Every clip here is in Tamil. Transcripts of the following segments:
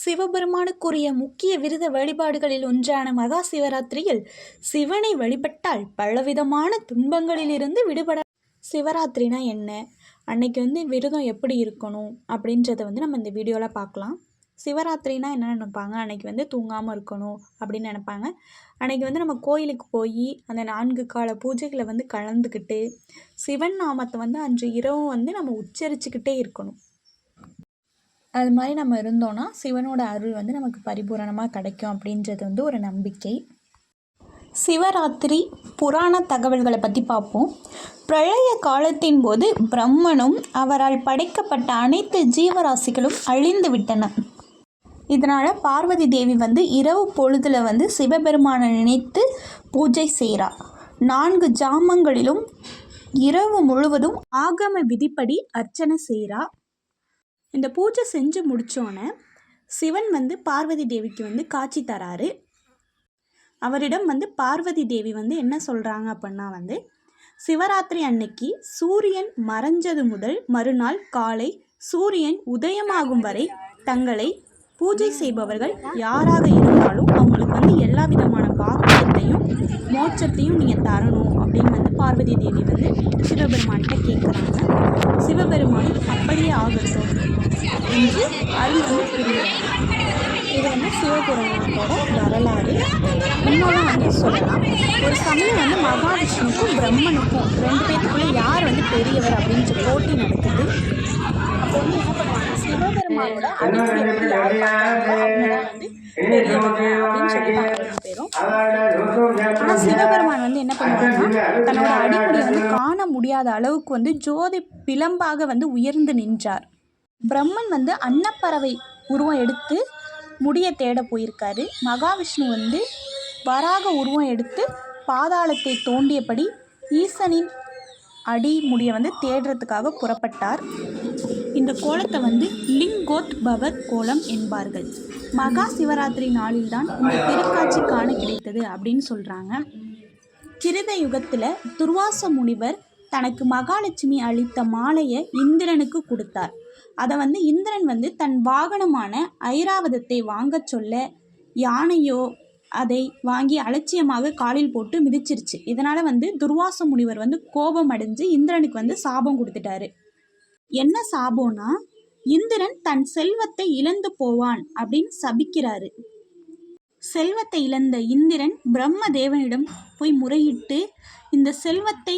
சிவபெருமானுக்குரிய முக்கிய விரத வழிபாடுகளில் ஒன்றான மகா சிவராத்திரியில் சிவனை வழிபட்டால் பலவிதமான துன்பங்களிலிருந்து விடுபட சிவராத்திரினா என்ன? அன்னைக்கு வந்து விரதம் எப்படி இருக்கணும்? அப்படின்றத வந்து நம்ம இந்த வீடியோவில் பார்க்கலாம். சிவராத்திரினா என்ன நினைப்பாங்க? அன்னைக்கு வந்து தூங்காமல் இருக்கணும் அப்படின்னு நினைப்பாங்க. அன்னைக்கு வந்து நம்ம கோயிலுக்கு போய் அந்த நான்கு கால பூஜைகளை வந்து கலந்துக்கிட்டு சிவன் நாமத்தை வந்து அன்று இரவும் வந்து நம்ம உச்சரிச்சுக்கிட்டே இருக்கணும். அது மாதிரி நம்ம இருந்தோன்னா சிவனோட அருள் வந்து நமக்கு பரிபூரணமாக கிடைக்கும் அப்படின்றது வந்து ஒரு நம்பிக்கை. சிவராத்திரி புராண தகவல்களை பற்றி பார்ப்போம். பிரளய காலத்தின் போது பிரம்மனும் அவரால் படைக்கப்பட்ட அனைத்து ஜீவராசிகளும் அழிந்து விட்டன. இதனால் பார்வதி தேவி வந்து இரவு பொழுதில் வந்து சிவபெருமானை நினைத்து பூஜை செய்கிறார் நான்கு ஜாமங்களிலும் இரவு முழுவதும் ஆகம விதிப்படி அர்ச்சனை செய்கிறா இந்த பூஜை செஞ்சு முடித்தோன்னே சிவன் வந்து பார்வதி தேவிக்கு வந்து காட்சி தராரு. அவரிடம் வந்து பார்வதி தேவி வந்து என்ன சொல்கிறாங்க அப்படின்னா வந்து சிவராத்திரி அன்னைக்கு சூரியன் மறைஞ்சது முதல் மறுநாள் காலை சூரியன் உதயமாகும் வரை தங்களை பூஜை செய்பவர்கள் யாராக இருந்தாலும் அவங்களுக்கு வந்து எல்லா விதமான பாக்கியத்தையும் மோட்சத்தையும் நீங்கள் தரணும் அப்படின்னு வந்து பார்வதி தேவி வந்து சிவபெருமான்கிட்ட கேட்குறாங்க சிவபெருமான் அப்படியே ஆகட்டும். என்று அருள் புரிகிறார் இது வந்து சிவபுராணத்தோட வரலாறு. இன்னொன்று வந்து சொல்லலாம். ஒரு சமயம் வந்து மகாவிஷ்ணுக்கும் பிரம்மனுக்கும் ரெண்டு பேத்துக்குள்ளே யார் வந்து பெரியவர் அப்படின்னு போட்டி நடக்குது. அப்போ வந்து என்ன பண்ணுவாங்க? சிவபெருமானோட அடிப்பு எப்படி யார் வந்து அப்படின்னு சொல்லி பேரும். ஆனால் சிவபெருமான் வந்து என்ன பண்ணுவாங்கன்னா தன்னோட அடிப்படையை வந்து காண முடியாத அளவுக்கு வந்து ஜோதி பிளம்பாக வந்து உயர்ந்து நின்றார். பிரம்மன் வந்து அன்னப்பறவை உருவம் எடுத்து முடியை தேட போயிருக்காரு. மகாவிஷ்ணு வந்து வராக உருவம் எடுத்து பாதாளத்தை தோண்டியபடி ஈசனின் அடி முடியை வந்து தேடுறதுக்காக புறப்பட்டார். இந்த கோலத்தை வந்து லிங்கோத் பவத் கோலம் என்பார்கள். மகா சிவராத்திரி நாளில்தான் இந்த திருக்காட்சி காண கிடைத்தது அப்படின்னு சொல்கிறாங்க கிருத யுகத்தில் துர்வாச முனிவர் தனக்கு மகாலட்சுமி அளித்த மாலையை இந்திரனுக்கு கொடுத்தார். அதை வந்து இந்திரன் வந்து தன் வாகனமான ஐராவதத்தை வாங்கச் சொல்ல யானையோ அதை வாங்கி அலட்சியமாக காலில் போட்டு மிதிச்சிருச்சு. இதனால் வந்து துர்வாச முனிவர் வந்து கோபம் அடைஞ்சு இந்திரனுக்கு வந்து சாபம் கொடுத்துட்டாரு. என்ன சாபம்னா இந்திரன் தன் செல்வத்தை இழந்து போவான் அப்படின்னு சபிக்கிறாரு. செல்வத்தை இழந்த இந்திரன் பிரம்ம தேவனிடம் போய் முறையிட்டு இந்த செல்வத்தை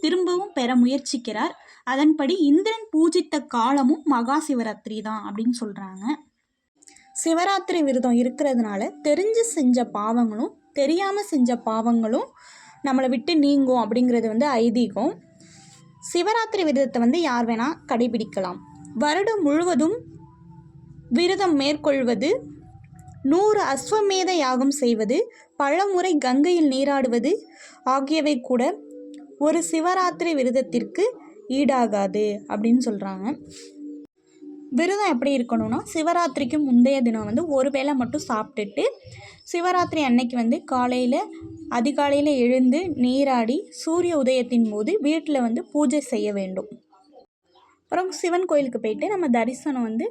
திரும்பவும் பெற முயற்சிக்கிறார். அதன்படி இந்திரன் பூஜித்த காலமும் மகா சிவராத்திரி தான் அப்படின்னு சொல்கிறாங்க சிவராத்திரி விரதம் இருக்கிறதுனால தெரிஞ்சு செஞ்ச பாவங்களும் தெரியாமல் செஞ்ச பாவங்களும் நம்மளை விட்டு நீங்கும் அப்படிங்கிறது வந்து ஐதீகம். சிவராத்திரி விரதத்தை வந்து யார் வேணால் கடைபிடிக்கலாம். வருடம் முழுவதும் விரதம் மேற்கொள்வது நூறு அஸ்வமேத யாகம் செய்வது பலமுறை கங்கையில் நீராடுவது ஆகியவை கூட ஒரு சிவராத்திரி விரதத்திற்கு ஈடாகாது அப்படின்னு சொல்கிறாங்க விரதம் எப்படி இருக்கணும்னா சிவராத்திரிக்கு முந்தைய தினம் வந்து ஒரு வேளை மட்டும் சாப்பிட்டுட்டு சிவராத்திரி அன்னைக்கு வந்து காலையில் அதிகாலையில் எழுந்து நீராடி சூரிய உதயத்தின் போது வீட்டில் வந்து பூஜை செய்ய வேண்டும். அப்புறம் சிவன் கோயிலுக்கு போயிட்டு நம்ம தரிசனம் வந்து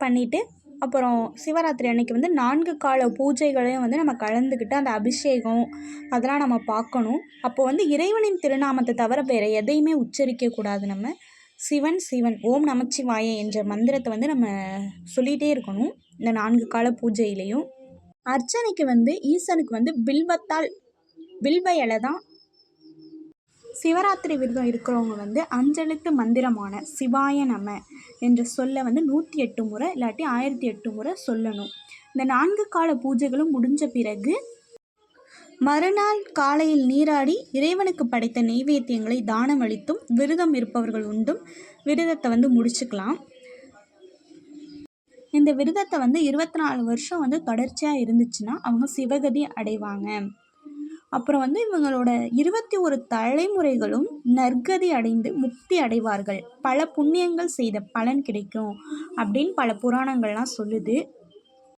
பண்ணிவிட்டு அப்புறம் சிவராத்திரி அன்னைக்கு வந்து நான்கு கால பூஜைகளையும் வந்து நம்ம கலந்துக்கிட்டு அந்த அபிஷேகம் அதெல்லாம் நம்ம பார்க்கணும். அப்போ வந்து இறைவனின் திருநாமத்தை தவிர வேறு எதையுமே உச்சரிக்கக்கூடாது நம்ம. சிவன் சிவன் ஓம் நமச்சிவாய என்ற மந்திரத்தை வந்து நம்ம சொல்லிகிட்டே இருக்கணும் இந்த நான்கு கால பூஜையிலையும். அர்ச்சனைக்கு வந்து ஈசனுக்கு வந்து பில்வத்தால் பில்வ இலை தான் சிவராத்திரி விரதம் இருக்கிறவங்க வந்து அஞ்செழுத்து மந்திரமான சிவாய நம என்ற சொல்லை வந்து நூற்றி எட்டு முறை இல்லாட்டி ஆயிரத்தி எட்டு முறை சொல்லணும். இந்த நான்கு கால பூஜைகளும் முடிஞ்ச பிறகு மறுநாள் காலையில் நீராடி இறைவனுக்கு படைத்த நெய்வேத்தியங்களை தானம் அளித்தும் விரதம் இருப்பவர்கள் உண்டும் விரதத்தை வந்து முடிச்சுக்கலாம். இந்த விரதத்தை வந்து இருபத்தி நாலு வருஷம் வந்து தொடர்ச்சியாக இருந்துச்சுன்னா அவங்க சிவகதி அடைவாங்க. அப்புறம் வந்து இவங்களோட இருபத்தி ஒரு தலைமுறைகளும் நற்கதி அடைந்து முக்தி அடைவார்கள். பல புண்ணியங்கள் செய்த பலன் கிடைக்கும் அப்படின்னு பல புராணங்கள்லாம் சொல்லுது.